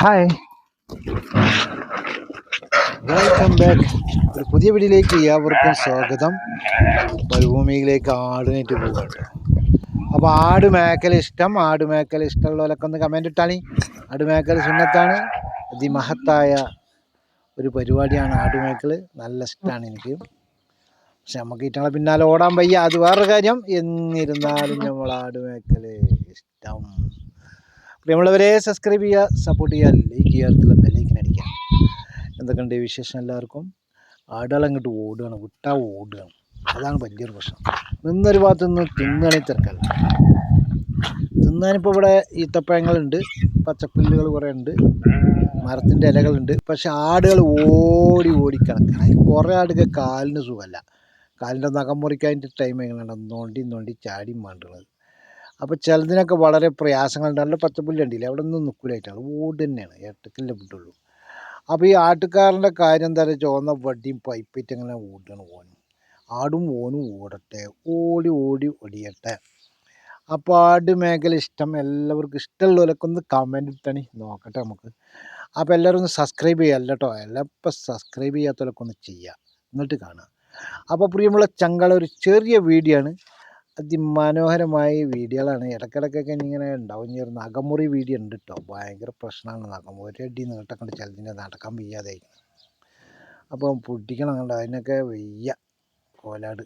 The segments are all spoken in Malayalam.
ഹായ് വെൽക്കം ബാക്ക് ഒരു പുതിയ വീഡിയോയിലേക്ക് ഏവർക്കും സ്വാഗതം. മരുഭൂമിയിലേക്ക് ആടിനായിട്ട് പോകുന്നുണ്ട് അപ്പോൾ ആട് മേക്കൽ ഇഷ്ടം. ആട് മേക്കൽ ഇഷ്ടമുള്ളവരൊക്കെ ഒന്ന് കമന്റ് ഇട്ടാണി ആട് മേക്കൽ സുന്നത്താണ്. അതിമഹത്തായ ഒരു പരിപാടിയാണ് ആട് മേക്കൽ നല്ല ഇഷ്ടമാണ് എനിക്ക്. പക്ഷെ നമുക്ക് ഇറ്റങ്ങളെ പിന്നാലെ ഓടാൻ വയ്യ. അത് വേറൊരു കാര്യം. എന്നിരുന്നാലും നമ്മൾ ആട് മേക്കൽ ഇഷ്ടം. പ്രിയമുള്ളവരെ സബ്സ്ക്രൈബ് ചെയ്യുക സപ്പോർട്ട് ചെയ്യുക ലൈക്ക് ചെയ്യുക അടുത്തുള്ള ബെല്ലൈക്കൻ അടിക്കുക. എന്തൊക്കെയുണ്ട് വിശേഷം എല്ലാവർക്കും? ആടുകൾ അങ്ങോട്ട് ഓടുകയാണ് വിട്ടാ ഓടുകയാണ്. അതാണ് വലിയൊരു പ്രശ്നം. നിന്നൊരു ഭാഗത്ത് നിന്ന് തിന്നുകയാണെങ്കിൽ തിരക്കല്ല തിന്നാനിപ്പോൾ ഇവിടെ ഈത്തപ്പഴങ്ങളുണ്ട് പച്ചപ്പുല്ലുകൾ കുറേ ഉണ്ട് മരത്തിന്റെ ഇലകളുണ്ട്. പക്ഷെ ആടുകൾ ഓടി ഓടി കിടക്കണം കുറേ ആടുകൾ കാലിന് സുഖമല്ല. കാലിന്റെ നഖം മുറിക്കാൻ ടൈം എങ്ങനെയാണ്? നോണ്ടി നോണ്ടി ചാടി മാണ്ടുള്ളത് അപ്പോൾ ചിലതിനൊക്കെ വളരെ പ്രയാസങ്ങളുണ്ട്. നല്ല പച്ചപ്പുല്ല് കണ്ടില്ല അവിടെ ഒന്നും നിൽക്കില്ലായിട്ടാണ് ഓട് തന്നെയാണ്. ഏട്ടക്കല്ലേ വിട്ടുള്ളൂ അപ്പോൾ ഈ ആട്ടുകാരന്റെ കാര്യം എന്താ പറയുക ചുവന്ന വടിയും പൈപ്പിറ്റ് അങ്ങനെ ഓടുകയാണ് ഓനും ആടും ഓനും ഓടട്ടെ. ഓടി ഓടി ഒടിയട്ടെ. അപ്പോൾ ആട് മേഖല ഇഷ്ടം. എല്ലാവർക്കും ഇഷ്ടമുള്ളവരൊക്കെ ഒന്ന് കമന്റ് ഇട്ടണി. നോക്കട്ടെ നമുക്ക്. അപ്പോൾ എല്ലാവരും ഒന്ന് സബ്സ്ക്രൈബ് ചെയ്യാം അല്ല കേട്ടോ എല്ലാം ഇപ്പം സബ്സ്ക്രൈബ് ചെയ്യാത്തവരൊക്കെ ഒന്ന് ചെയ്യുക എന്നിട്ട് കാണുക അപ്പോൾ പ്രിയമുള്ള ചങ്കള ഒരു ചെറിയ വീഡിയോ ആണ്. അതിമനോഹരമായ വീഡിയോകളാണ്. ഇടയ്ക്കിടയ്ക്കൊക്കെ ഇങ്ങനെ ഉണ്ടാവും. ഇനി ഒരു നഖമുറി വീഡിയോ ഉണ്ട് കേട്ടോ ഭയങ്കര പ്രശ്നമാണ്. നഖം ഒരടി നീട്ടം കൊണ്ട് ചിലതിന്റെ നടക്കാൻ വയ്യാതെ അപ്പം പൊട്ടിക്കണം കണ്ടോ? അതിനൊക്കെ വയ്യ കോലാട്.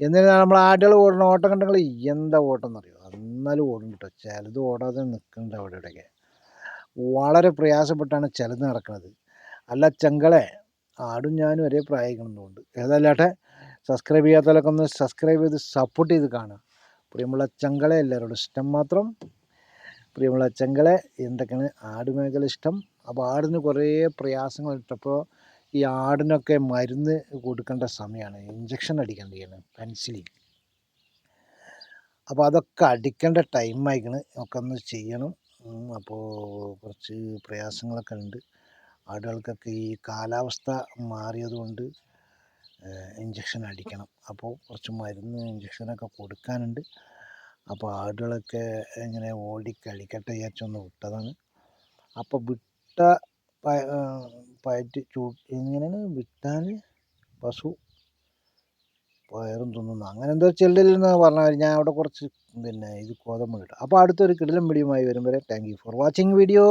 എന്നിരുന്നാൽ നമ്മൾ ആടുകൾ ഓടണം ഓട്ടം കണ്ടെങ്കിൽ എന്താ ഓട്ടം എന്നറിയോ? എന്നാലും ഓടും കേട്ടോ ചിലത് ഓടാതെ നിൽക്കുന്നുണ്ട് അവിടെ ഇവിടെയൊക്കെ. വളരെ പ്രയാസപ്പെട്ടാണ് ചിലത് നടക്കുന്നത് അല്ല ചെങ്കളെ ആടും ഞാനും ഒരേ പ്രായങ്ങളുണ്ട് ഏതല്ലാട്ടെ സബ്സ്ക്രൈബ് ചെയ്യാത്തവരൊക്കെ ഒന്ന് സബ്സ്ക്രൈബ് ചെയ്ത് സപ്പോർട്ട് ചെയ്ത് കാണുക. പ്രിയമുള്ള ചങ്കളെ എല്ലാവരോടും ഇഷ്ടം മാത്രം. പ്രിയമുള്ള ചങ്കളെ എന്തൊക്കെയാണ് ആട് മേഖല ഇഷ്ടം? അപ്പോൾ ആടിന് കുറേ പ്രയാസങ്ങൾ ഇട്ടപ്പോൾ ഈ ആടിനൊക്കെ മരുന്ന് കൊടുക്കേണ്ട സമയമാണ്. ഇഞ്ചക്ഷൻ അടിക്കേണ്ടതാണ് പെൻസിലിൻ അപ്പോൾ അതൊക്കെ അടിക്കേണ്ട ടൈം ആയിക്കണ്. ഒക്കെ ഒന്ന് ചെയ്യണം. അപ്പോൾ കുറച്ച് പ്രയാസങ്ങളൊക്കെ ഉണ്ട്. ആടുകൾക്കൊക്കെ ഈ കാലാവസ്ഥ മാറിയതുകൊണ്ട് ഇഞ്ചക്ഷൻ അടിക്കണം. അപ്പോൾ കുറച്ച് മരുന്ന് ഇഞ്ചക്ഷനൊക്കെ കൊടുക്കാനുണ്ട്. അപ്പോൾ ആടുകളൊക്കെ ഇങ്ങനെ ഓടി കളിക്കട്ടെ വിചാരിച്ചൊന്ന് വിട്ടതാണ്. അപ്പോൾ വിട്ട പയറ്റ് ചൂ എങ്ങനെയാണ് വിട്ടാൽ പശു പയറും തിന്നുന്നു. അങ്ങനെ എന്തോ ചെല്ലില്ലെന്ന് പറഞ്ഞാൽ ഞാൻ അവിടെ കുറച്ച് പിന്നെ ഇത് കോതമ്പ് കിട്ടും അപ്പോൾ അടുത്തൊരു കിടിലം വീഡിയോയുമായി വരും വരെ thank you for watching video